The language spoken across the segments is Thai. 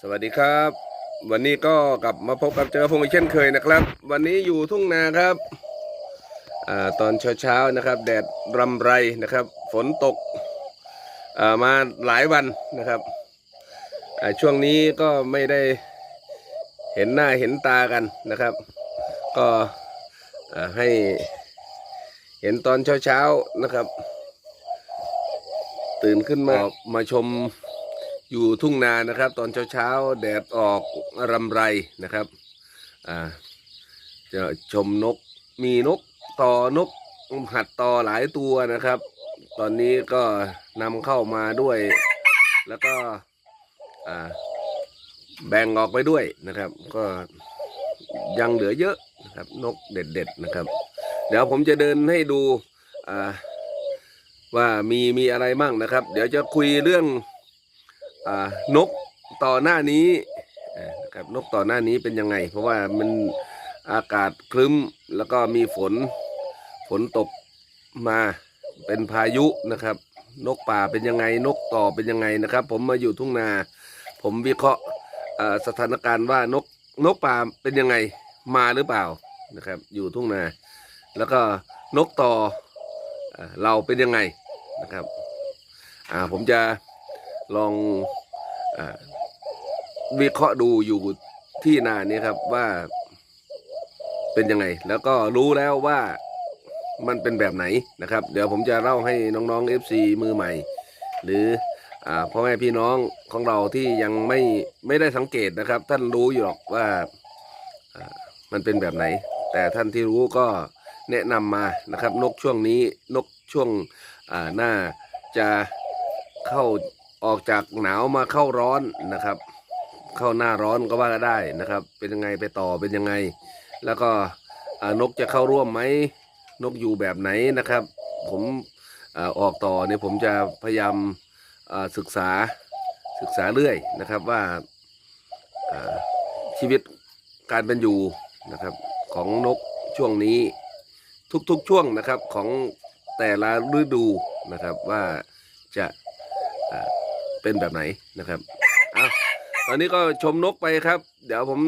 สวัสดีครับ วันนี้ก็กลับมาพบกับเจอพงษ์เช่นเคยนะครับ วันนี้อยู่ทุ่งนาครับอ่าตอนเช้าๆนะครับ แดดรำไรนะครับ ฝนตกอ่ามาหลายวันนะครับอ่าช่วงนี้ก็ไม่ได้เห็นหน้าเห็นตากันนะครับ ก็อ่าให้เห็นตอนเช้าๆนะครับ ตื่นขึ้นมามาชม อยู่ทุ่งนานะครับ ตอนเช้าๆแดดออกรำไรนะครับอ่าจะชมนกมีนกต่อนกหัดต่อหลายตัวนะครับ ตอนนี้ก็นำเข้ามาด้วย แล้วก็แบ่งออกไปด้วยนะครับ ก็ยังเหลือเยอะนะครับ นกเด็ดๆนะครับ เดี๋ยวผมจะเดินให้ดูว่ามีมีอะไรมั่งนะครับ เดี๋ยวจะคุยเรื่อง นกต่อหน้านี้นะครับนกต่อหน้านี้เป็นยังไง เพราะว่ามันอากาศครึ้มแล้วก็มีฝนฝนตกมาเป็นพายุนะครับ นกป่าเป็นยังไงนกต่อเป็นยังไงนะครับ ผมมาอยู่ทุ่งนา ผมวิเคราะห์สถานการณ์ว่านกนกป่าเป็นยังไงมาหรือเปล่านะครับ อยู่ทุ่งนา แล้วก็นกต่ออ่าเราเป็นยังไงนะครับ อ่าผมจะลอง วิเคราะห์ดูอยู่ที่นานี้ครับว่าเป็นยังไง แล้วก็รู้แล้วว่ามันเป็นแบบไหนนะครับ เดี๋ยวผมจะเล่าให้น้องๆ FC มือใหม่ หรืออพ่อแม่พี่น้องของเราที่ยังไม่ไม่ได้สังเกตนะครับ ท่านรู้อยู่หรอกว่ามันเป็นแบบไหน แต่ท่านที่รู้ก็แนะนำมานะครับ นกช่วงนี้นกช่วงหน้าจะเข้า ออกจากหนาวมาเข้าร้อนนะครับ เข้าหน้าร้อนก็ว่าก็ได้นะครับ เป็นยังไงไปต่อเป็นยังไง แล้วก็นกจะเข้าร่วมไหมนกอยู่แบบไหนนะครับ ผมอออกต่อเนี่ยผมจะพยายามศึกษาศึกษาเรื่อยนะครับว่าชีวิตการเป็นอยู่นะครับของนกช่วงนี้ทุกๆช่วงนะครับของแต่ละฤดูนะครับว่าจะ เป็นแบบไหนนะครับอะตอนนี้ก็ชมนกไปครับ เดี๋ยวผม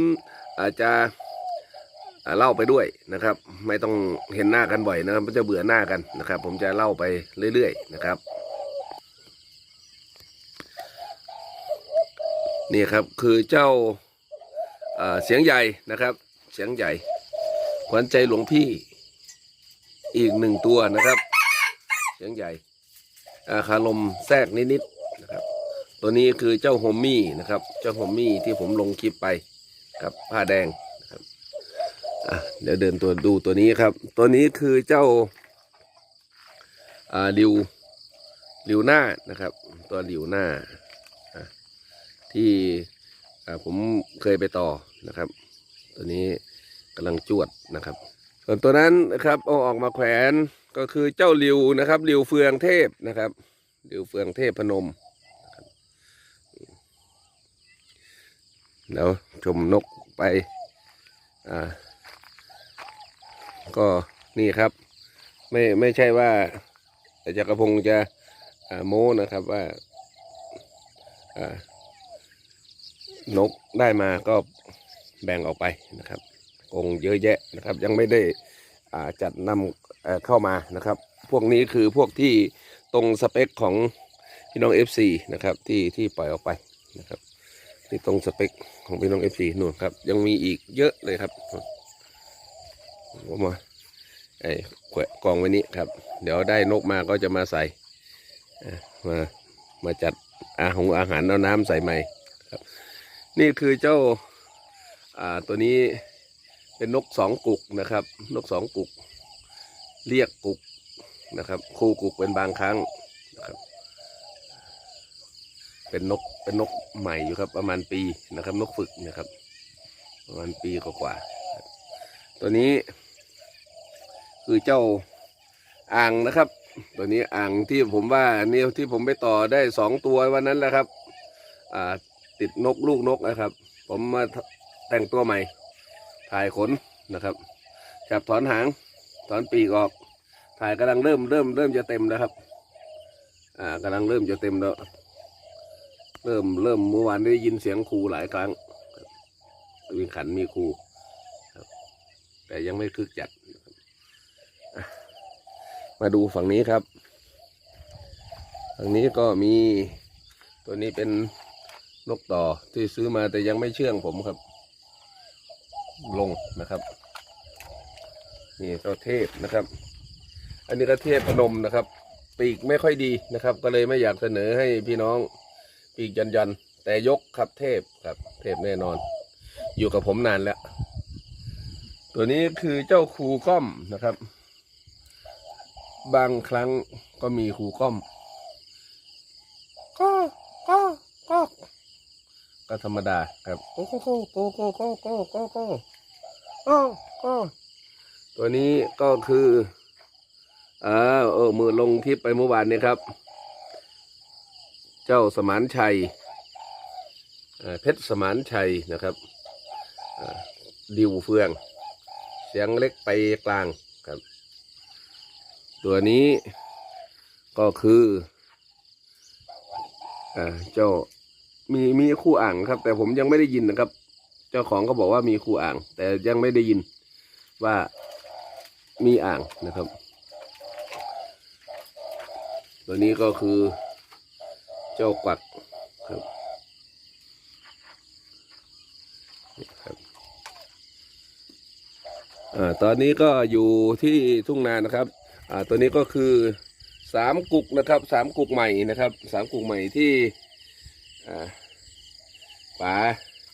อาจจะเล่าไปด้วยนะครับ ไม่ต้องเห็นหน้ากันบ่อยนะครับมันจะเบื่อหน้ากันนะครับ ผมจะเล่าไปเรื่อยๆนะครับ นี่ครับคือเจ้าเสียงใหญ่นะครับ เสียงใหญ่ขวัญใจหลวงพี่อีกหนึ่งตัวนะครับ เสียงใหญ่อาคารมแทรกนิดๆนะครับ ตัวนี้คือเจ้าโฮมมี่นะครับ เจ้าโฮมมี่ที่ผมลงคลิปไปกับผ้าแดงนะครับอะเดี๋ยวเดินตัวดูตัวนี้ครับ ตัวนี้คือเจ้าอ่าลิวลิวหน้านะครับ ตัวลิวหน้าที่อ่าผมเคยไปต่อนะครับ ตัวนี้กำลังจวดนะครับ ส่วนตัวนั้นนะครับเอาออกมาแขวนก็คือเจ้าลิวนะครับลิวเฟืองเทพนะครับลิวเฟืองเทพพนมนะครับ แล้วชมนกไป อ่า ก็นี่ครับ ไม่ไม่ใช่ว่าจักรพงจะโม้นะครับว่านกได้มาก็แบ่งออกไปนะครับกรงเยอะแยะนะครับ ยังไม่ได้อ่าจัดนำเอ่อเข้ามานะครับ พวกนี้คือพวกที่ตรงสเปคของพี่น้อง FC นะครับที่ที่ปล่อยออกไปนะครับ ที่ตรงสเปคของพี่น้อง FC นู่นครับ ยังมีอีกเยอะเลยครับผมมาไอ้แขวะกองไว้นี้ครับ เดี๋ยวได้นกมาก็จะมาใส่มามาจัดอาหงอาหารเอาน้ำใส่ใหม่ครับ นี่คือเจ้าอ่าตัวนี้เป็นนกสองกุกนะครับ นกสองกุก เรียกกุกนะครับ คู่กุกเป็นบางครั้งนะครับ เป็นนกเป็นนกใหม่อยู่ครับ ประมาณปีนะครับ นกฝึกนะครับ ประมาณปีกว่าๆตัวนี้ คือเจ้าอ่างนะครับ ตัวนี้อ่างที่ผมว่านี่ที่ผมไปต่อได้สองตัววันนั้นแหละครับ อ่าติดนกลูกนกนะครับ ผมมาแต่งตัวใหม่ ถ่ายขนนะครับจับถอนหางถอนปีกออก ถ่ายกำลังเริ่มเริ่มเริ่มจะเต็มแล้วครับ อ่ากำลังเริ่มจะเต็มแล้ว เริ่มเริ่มเมื่อวานได้ยินเสียงครูหลายครั้งวิ่งขันมีครูแต่ยังไม่คึกจัด มาดูฝั่งนี้ครับ ฝั่งนี้ก็มีตัวนี้เป็นนกต่อที่ซื้อมาแต่ยังไม่เชื่องผมครับ ลงนะครับนี่เจ้าเทพนะครับ อันนี้ก็เทพพนมนะครับ ปีกไม่ค่อยดีนะครับ ก็เลยไม่อยากเสนอให้พี่น้อง ปีกยันยันแต่ยกครับเทพครับ เทพแน่นอน อยู่กับผมนานแล้ว ตัวนี้คือเจ้าครูก้อมนะครับ บางครั้งก็มีครูก้อม ก็ก็ก็ก็ธรรมดาครับโกโกโกโกโกโกโกโกโกโกโกตัวนี้ก็คืออ่าเออมือลงคลิปไปเมื่อวานนี้ครับ เจ้าสมานชัยเพชรสมานชัยนะครับดิวเฟือง เสียงเล็กไปกลางครับ ตัวนี้ก็คืออเจ้ามีมีคู่อ่างครับ แต่ผมยังไม่ได้ยินนะครับ เจ้าของก็บอกว่ามีคู่อ่าง แต่ยังไม่ได้ยินว่ามีอ่างนะครับ ตัวนี้ก็คือ เจ้ากวักครับนี่ครับอ่าตอนนี้ก็อยู่ที่ทุ่งนานะครับอ่าตัวนี้ก็คือสามกุกนะครับสามกุกใหม่นะครับสามกุกใหม่ที่อ่าป๋า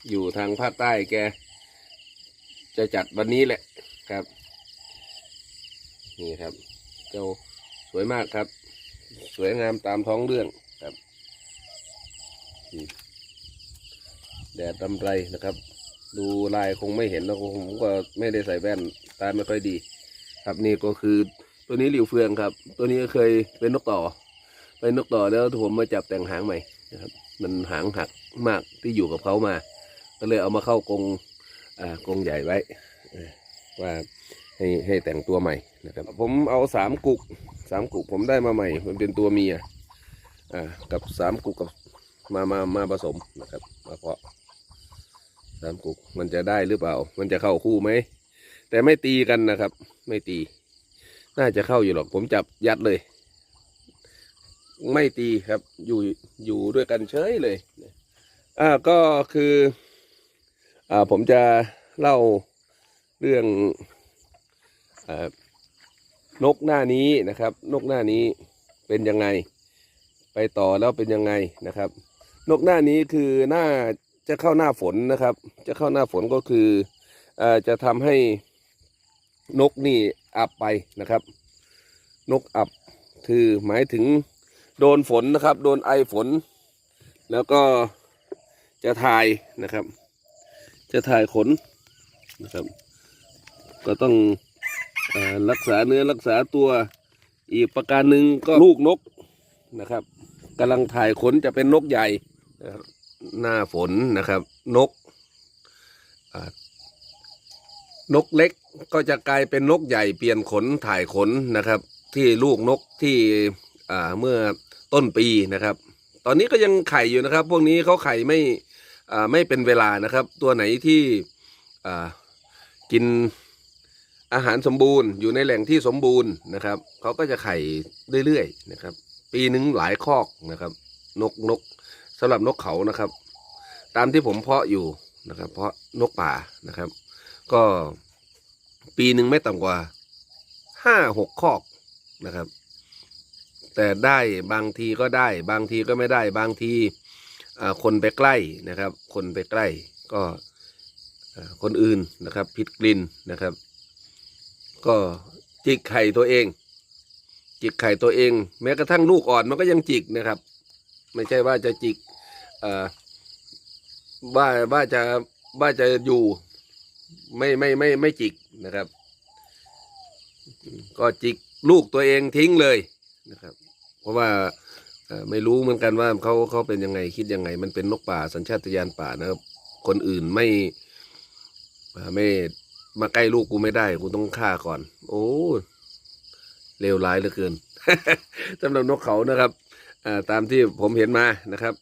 อยู่ทางภาคใต้แก จะจัดวันนี้แหละครับ นี่ครับ เจ้าสวยมากครับ สวยงามตามท้องเรื่องครับ แดดดำไรนะครับ ดูลายคงไม่เห็นแล้วผมก็ไม่ได้ใส่แว่นตาไม่ค่อยดี ครับนี่ก็คือตัวนี้หลิวเฟืองครับ ตัวนี้เคยเป็นนกต่อ เป็นนกต่อแล้วผมมาจับแต่งหางใหม่นะครับ มันหางหักมากที่อยู่กับเขามา ก็เลยเอามาเข้ากรงอ่ากรงใหญ่ไว้ว่าให้ให้แต่งตัวใหม่นะครับ ผมเอาสามกุกสามกุกผมได้มาใหม่ มันเป็นตัวเมียอ่ากับสามกุกกับ มามามาผสมนะครับ มาเพาะสามกุกมันจะได้หรือเปล่า มันจะเข้าคู่ไหม แต่ไม่ตีกันนะครับ ไม่ตี น่าจะเข้าอยู่หรอก ผมจับยัดเลย ไม่ตีครับ อยู่อยู่ด้วยกันเฉยเลยอ่าก็คือ อ่าผมจะเล่าเรื่องอานกหน้านี้นะครับ นกหน้านี้เป็นยังไง ไปต่อแล้วเป็นยังไงนะครับ นกหน้านี้คือหน้าจะเข้าหน้าฝนนะครับ จะเข้าหน้าฝนก็คืออ่าจะทำให้นกนี่อับไปนะครับ นกอับคือหมายถึงโดนฝนนะครับ โดนไอฝน แล้วก็จะถ่ายนะครับ จะถ่ายขนนะครับ ก็ต้องอรักษาเนื้อรักษาตัวอีกประการหนึ่งก็ลูกนกนะครับกำลังถ่ายขนจะเป็นนกใหญ่ หน้าฝนนะครับ นกนกเล็กก็จะกลายเป็นนกใหญ่เปลี่ยนขนถ่ายขนนะครับ ที่ลูกนกที่เมื่อต้นปีนะครับ ตอนนี้ก็ยังไข่อยู่นะครับ พวกนี้เขาไข่ไม่ไม่เป็นเวลานะครับ ตัวไหนที่กินอาหารสมบูรณ์อยู่ในแหล่งที่สมบูรณ์นะครับเขาก็จะไข่เรื่อยๆนะครับ ปีหนึ่งหลายคอกนะครับ นกนก สำหรับนกเขานะครับ ตามที่ผมเพาะอยู่นะครับ เพาะนกป่านะครับ ก็ปีหนึ่งไม่ต่ำกว่าห้าหกคอกนะครับ แต่ได้บางทีก็ได้ บางทีก็ไม่ได้ บางทีอ่าคนไปใกล้นะครับ คนไปใกล้ก็คนอื่นนะครับผิดกลิ่นนะครับ ก็จิกไข่ตัวเอง จิกไข่ตัวเอง แม้กระทั่งลูกอ่อนมันก็ยังจิกนะครับ ไม่ใช่ว่าจะจิก ว่าว่าจะว่าจะอยู่ไม่ไม่ไม่ไม่จิกนะครับ ก็จิกลูกตัวเองทิ้งเลยนะครับ เพราะว่าไม่รู้เหมือนกันว่าเขาเขาเป็นยังไงคิดยังไง มันเป็นนกป่าสัญชาตญาณป่านะครับ คนอื่นไม่ไม่มาใกล้ลูกกูไม่ได้กูต้องฆ่าก่อน โอ้เลวร้ายเหลือเกินสำหรับนกเขานะครับตามที่ผมเห็นมานะครับ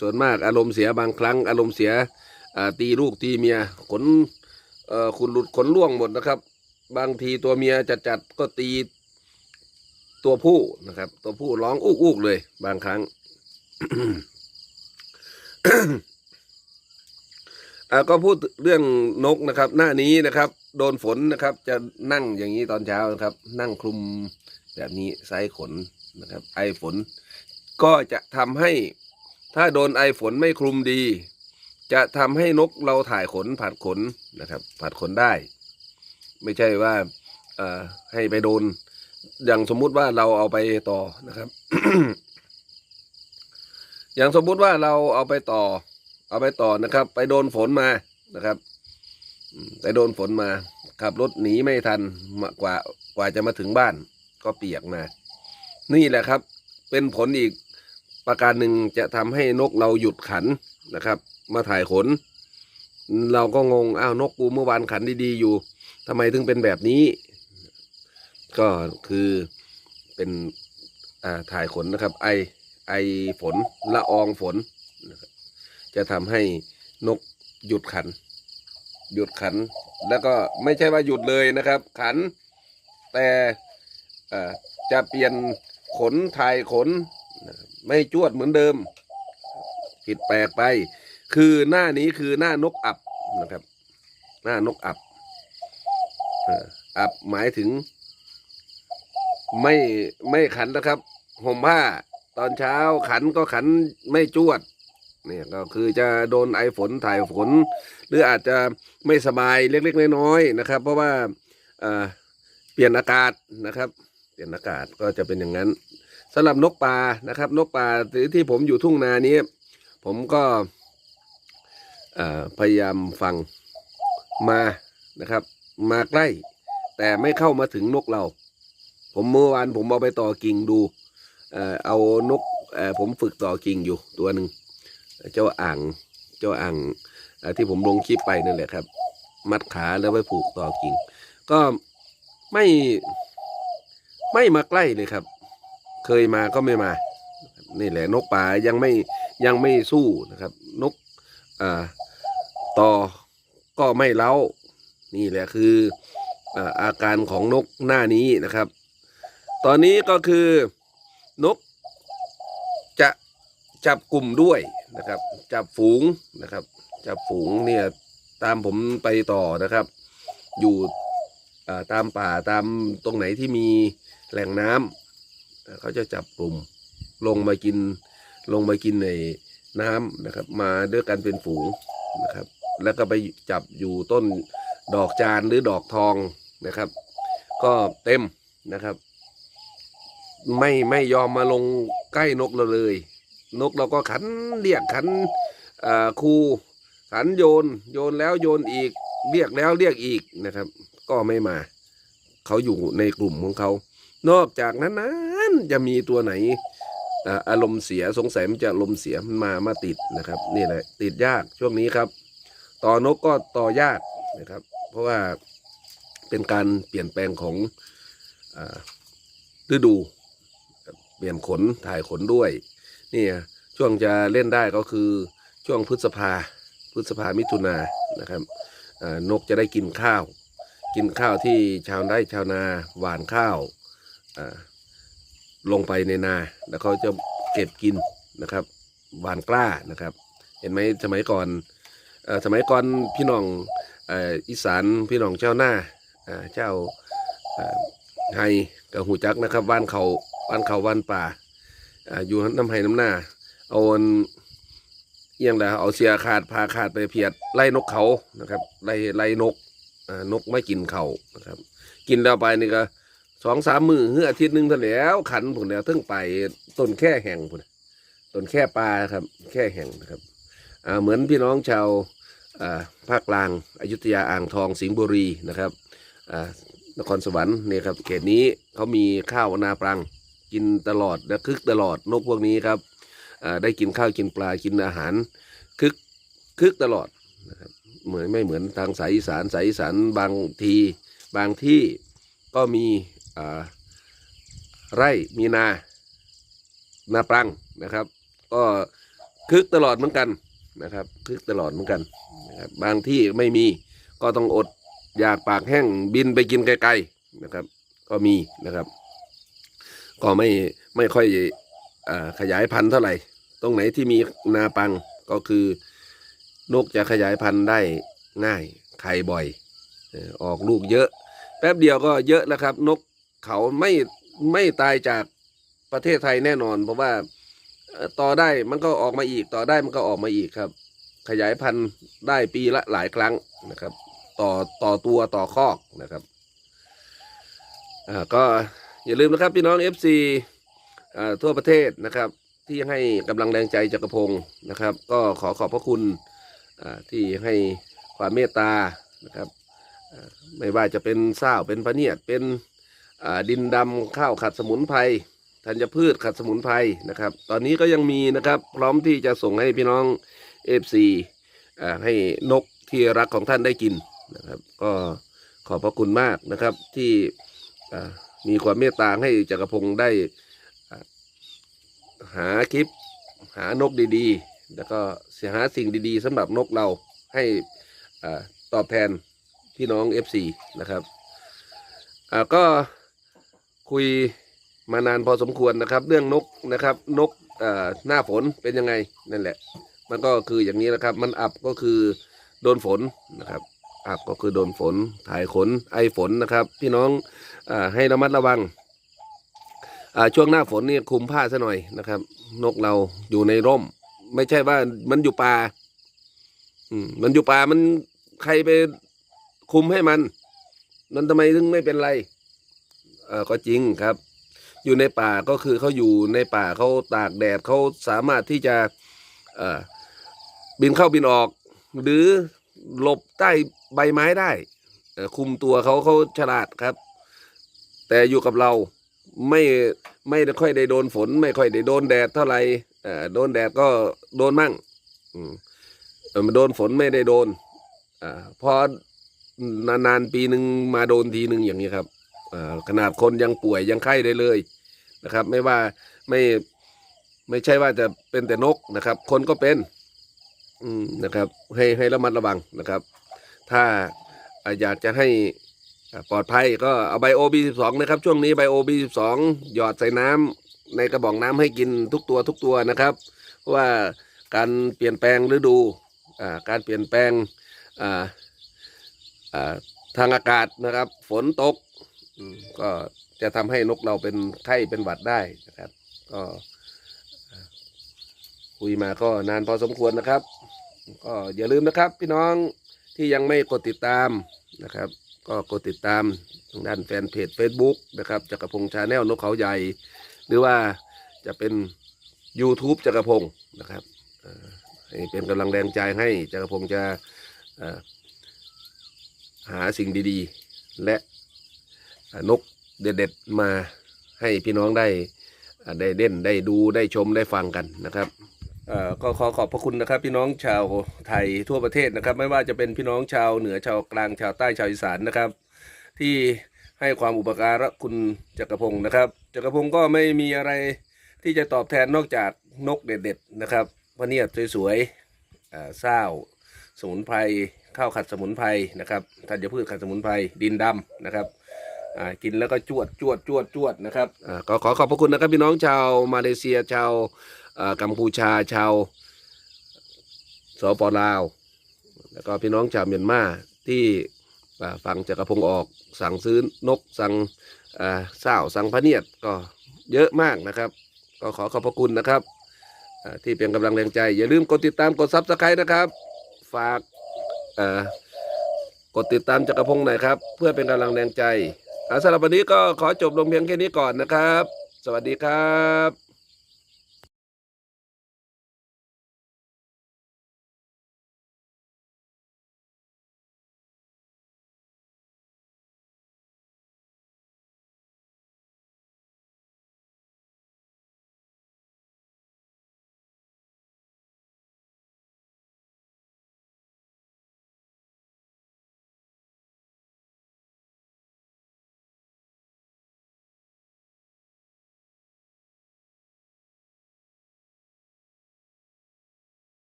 ส่วนมากอารมณ์เสียบางครั้ง อารมณ์เสียตีลูกตีเมียขนขุนหลุดขนล่วงหมดนะครับ บางทีตัวเมียจัดจัดก็ตีตัวผู้นะครับ ตัวผู้ร้องอุกอุกเลย บางครั้งก็พูดเรื่องนกนะครับ หน้านี้นะครับ โดนฝนนะครับ จะนั่งอย่างนี้ตอนเช้านะครับ นั่งคลุมแบบนี้ไซขนนะครับ ไอฝน ก็จะทำให้ ถ้าโดนไอฝนไม่คลุมดี จะทำให้นกเราถ่ายขนผัดขนนะครับ ผัดขนได้ ไม่ใช่ว่าเอ่อให้ไปโดน อย่างสมมุติว่าเราเอาไปต่อนะครับ อย่างสมมุติว่าเราเอาไปต่อ เอาไปต่อนะครับ ไปโดนฝนมานะครับไปโดนฝนมาขับรถหนีไม่ทันกว่ากว่าจะมาถึงบ้าน ก็เปียกมา นี่แหละครับ เป็นผลอีก ประการหนึ่งจะทำให้นกเราหยุดขันนะครับ มาถ่ายขน เราก็งงอ้าวนกกูเมื่อวานขันดีๆอยู่ทำไมถึงเป็นแบบนี้ ก็คือเป็นอ่าถ่ายขนนะครับ ไอไอฝนละอองฝนนะครับจะทำให้นกหยุดขัน หยุดขัน แล้วก็ไม่ใช่ว่าหยุดเลยนะครับ ขันแต่อ่อจะเปลี่ยนขนถ่ายขน ไม่จวดเหมือนเดิม ผิดแปลกไป คือหน้านี้คือหน้านกอับนะครับ หน้านกอับอับหมายถึง ไม่ไม่ขันนะครับห่มผ้าตอนเช้าขันก็ขันไม่จวดเนี่ยก็คือจะโดนไอฝนถ่ายฝน หรืออาจจะไม่สบายเล็กๆน้อยๆนะครับ เพราะว่าเปลี่ยนอากาศนะครับ เปลี่ยนอากาศก็จะเป็นอย่างนั้น สำหรับนกป่านะครับ นกป่าที่ที่ผมอยู่ทุ่งนานี้ ผมก็พยายามฟังมานะครับ มาใกล้ แต่ไม่เข้ามาถึงนกเรา ผมเมื่อวานผมเอาไปต่อกิ่งดูเอานกผมฝึกต่อกิ่งอยู่ตัวหนึ่งเจ้าอ่างเจ้าอ่างที่ผมลงคลิปไปนั่นแหละครับ มัดขาแล้วไปผูกต่อกิ่ง ก็ไม่ไม่มาใกล้เลยครับ เคยมาก็ไม่มา นี่แหละนกป่ายังไม่ยังไม่สู้นะครับ นกอ่าต่อก็ไม่เล้า นี่แหละคืออาอาการของนกหน้านี้นะครับ ตอนนี้ก็คือนกจะจับกลุ่มด้วยนะครับ จับฝูงนะครับ จับฝูงเนี่ยตามผมไปต่อนะครับ อยู่อ่าตามป่าตามตรงไหนที่มีแหล่งน้ำ เขาจะจับกลุ่มลงมากินลงมากินในน้ำนะครับ มาด้วยกันเป็นฝูงนะครับ แล้วก็ไปจับอยู่ต้นดอกจานหรือดอกทองนะครับ ก็เต็มนะครับ ไม่ไม่ยอมมาลงใกล้นกเราเลย นกเราก็ขันเรียกขันคูขันโยน โยนแล้วโยนอีกเรียกแล้วเรียกอีกนะครับ ก็ไม่มา เขาอยู่ในกลุ่มของเขา นอกจากนั้นนั้ นจะมีตัวไหนอารมณ์เสียสงสัยมันจะอารมณ์เสียมันมามาติดนะครับ นี่แหละติดยากช่วงนี้ครับ ต่อนกก็ต่อยากนะครับ เพราะว่าเป็นการเปลี่ยนแปลงของฤดู เปลี่ยนขนถ่ายขนด้วยนี่ช่วงจะเล่นได้ก็คือช่วงพฤษภาพฤษภามิถุนานะครับนกจะได้กินข้าว กินข้าวที่ชาวไร่ชาวนาหว่านข้าวอ่า ลงไปในนา แล้วเขาจะเก็บกินนะครับหวานกล้านะครับ เห็นไหมสมัยก่อนสมัยก่อนพี่น้องอ,อีสานพี่น้องเจ้าวนาอ่าเจ้าเอ่อไฮกับหูจักนะครับบ้านเขาบ้านเขาบ้านป่าออยู่น้ำไห้น้ำหน้าเอาเอียงแล้วเอาเสียขาดพาขาดไปเพียดไล่นกเขานะครับไล่ไล่นกนกไม่กินเขานะครับ กินแล้วไปนี่ก็ สองสามมือเฮืออาทิตย์หนึ่งเท่าแล้วขันผมแล้วถึงไปต้นแค่แห่งผมต้นแค่ปลาครับ แค่แห่งนะครับอ่าเหมือนพี่น้องชาวอ่าภาคกลางอยุธยาอ่างทองสิงห์บุรีนะครับอ่านครสวรรค์เนี่ยครับเขตนี้เขามีข้าวนาปรังกินตลอดและคึกตลอดนกพวกนี้ครับอ่าได้กินข้าวกินปลากินอาหารคึกคึกตลอดนะครับเหมือนไม่เหมือนทางสายอีสานสายอีสานบางทีบางที่ก็มี ไร่มีนา นาปรังนะครับ ก็คึกตลอดเหมือนกันนะครับ คึกตลอดเหมือนกันนะครับบางที่ไม่มีก็ต้องอดอยากปากแห้งบินไปกินไกลๆนะครับ ก็มีนะครับ ก็ไม่ไม่ค่อยอขยายพันธุ์เท่าไหร่ ตรงไหนที่มีนาปังก็คือนกจะขยายพันธุ์ได้ง่ายไข่บ่อย ออกลูกเยอะ แป๊บเดียวก็เยอะแล้วครับ นก เขาไม่ไม่ตายจากประเทศไทยแน่นอน เพราะว่าต่อได้มันก็ออกมาอีก ต่อได้มันก็ออกมาอีกครับ ขยายพันธุ์ได้ปีละหลายครั้งนะครับ ต่อต่อตัวต่อคอกนะครับอ่าก็อย่าลืมนะครับพี่น้อง FC อ่าทั่วประเทศนะครับ ที่ให้กำลังแรงใจจักรพงศ์นะครับ ก็ขอขอบพระคุณอ่าที่ให้ความเมตตานะครับไม่ว่าจะเป็นเศร้าเป็นพระเนียดเป็น ดินดำข้าวขัดสมุนไพรธัญพืชขัดสมุนไพรนะครับ ตอนนี้ก็ยังมีนะครับ พร้อมที่จะส่งให้พี่น้องเอฟซีให้นกที่รักของท่านได้กินนะครับ ก็ขอบพระคุณมากนะครับที่มีความเมตตาให้จักรพงศ์ได้หาคลิปหานกดีๆ แล้วก็เสียหาสิ่งดีๆสำหรับนกเราให้อตอบแทนพี่น้อง FC นะครับก็ คุยมานานพอสมควรนะครับ เรื่องนกนะครับ นกหน้าฝนเป็นยังไงนั่นแหละ มันก็คืออย่างนี้นะครับ มันอับก็คือโดนฝนนะครับอับก็คือโดนฝนถ่ายขนไอฝนนะครับ พี่น้องอให้ระมัดระวังช่วงหน้าฝนนี่คลุมผ้าซะหน่อยนะครับ นกเราอยู่ในร่ม ไม่ใช่ว่ามันอยู่ป่าอืมมันอยู่ป่ามันใครไปคุมให้มัน มันทำไมถึงไม่เป็นไร ออก็จริงครับ อยู่ในป่าก็คือเขาอยู่ในป่าเขาตากแดดเขาสามารถที่จะเออบินเข้าบินออก หรือหลบใต้ใบไม้ได้คุมตัวเขาเขาฉลาดครับ แต่อยู่กับเราไม่ไม่ค่อยได้โดนฝน ไม่ค่อยได้โดนแดดเท่าไหร่โดนแดดก็โดนมั่งมเออมาโดนฝนไม่ได้โดนอพอนานๆปีหนึ่งมาโดนทีหนึ่งอย่างนี้ครับ ขนาดคนยังป่วยยังไข้ได้เลยนะครับ ไม่ว่าไม่ไม่ใช่ว่าจะเป็นแต่นกนะครับ คนก็เป็นอืมนะครับ ให้ให้ระมัดระวังนะครับ ถ้าอยากจะให้ปลอดภัยก็เอาไบโอบีสิบสองนะครับ ช่วงนี้ไบโอบีสิบสองหยอดใส่น้ำในกระบอกน้ำให้กินทุกตัวทุกตัวนะครับเพราะว่าการเปลี่ยนแปลงฤดูการเปลี่ยนแปลงทางอากาศนะครับ ฝนตก อืมก็จะทำให้นกเราเป็นไข้เป็นหวัดได้นะครับ ก็ คุยมาก็นานพอสมควรนะครับ ก็อย่าลืมนะครับ พี่น้องที่ยังไม่กดติดตามนะครับ ก็กดติดตามทางด้านแฟนเพจ Facebook นะครับจักรพงษ์ชาแนลนกเขาใหญ่ หรือว่าจะเป็น YouTube จักรพงษ์นะครับเอ่อให้เป็นกำลังแรงใจให้จักรพงษ์จะเอ่อหาสิ่งดีๆ และ นกเด็ดๆมาให้พี่น้องได้ได้เด่นได้ดูได้ชมได้ฟังกันนะครับก็ขอขอบพระคุณนะครับ พี่น้องชาวไทยทั่วประเทศนะครับ ไม่ว่าจะเป็นพี่น้องชาวเหนือชาวกลางชาวใต้ชาวอีสานนะครับ ที่ให้ความอุปการะคุณจักรพงศ์นะครับจักรพงศ์ก็ไม่มีอะไรที่จะตอบแทนนอกจากนกเด็ดๆนะครับพะเนียดสวยๆอ่าเศร้าสมุนไพรข้าวขัดสมุนไพรนะครับธัญพืชขัดสมุนไพรดินดำนะครับ อ่ากินแล้วก็จวดจวดจวดจวดนะครับอ่าก็ขอขอบพระคุณนะครับพี่น้องชาวมาเลเซียชาวอ่ากัมพูชาชาวสปลาว แล้วก็พี่น้องชาวเมียนมาที่ฟังจักรพงศ์ออกสั่งซื้อนกสั่งอ่าเศร้าสั่งพะเนียดก็เยอะมากนะครับ ก็ขอขอบพระคุณนะครับ ที่เป็นกำลังแรงใจ อย่าลืมกดติดตามกดซับสไครต์นะครับ ฝากกดติดตามจักรพงศ์หน่อยครับ เพื่อเป็นกำลังแรงใจ สำหรับวันนี้ก็ขอจบลงเพียงแค่นี้ก่อนนะครับ สวัสดีครับ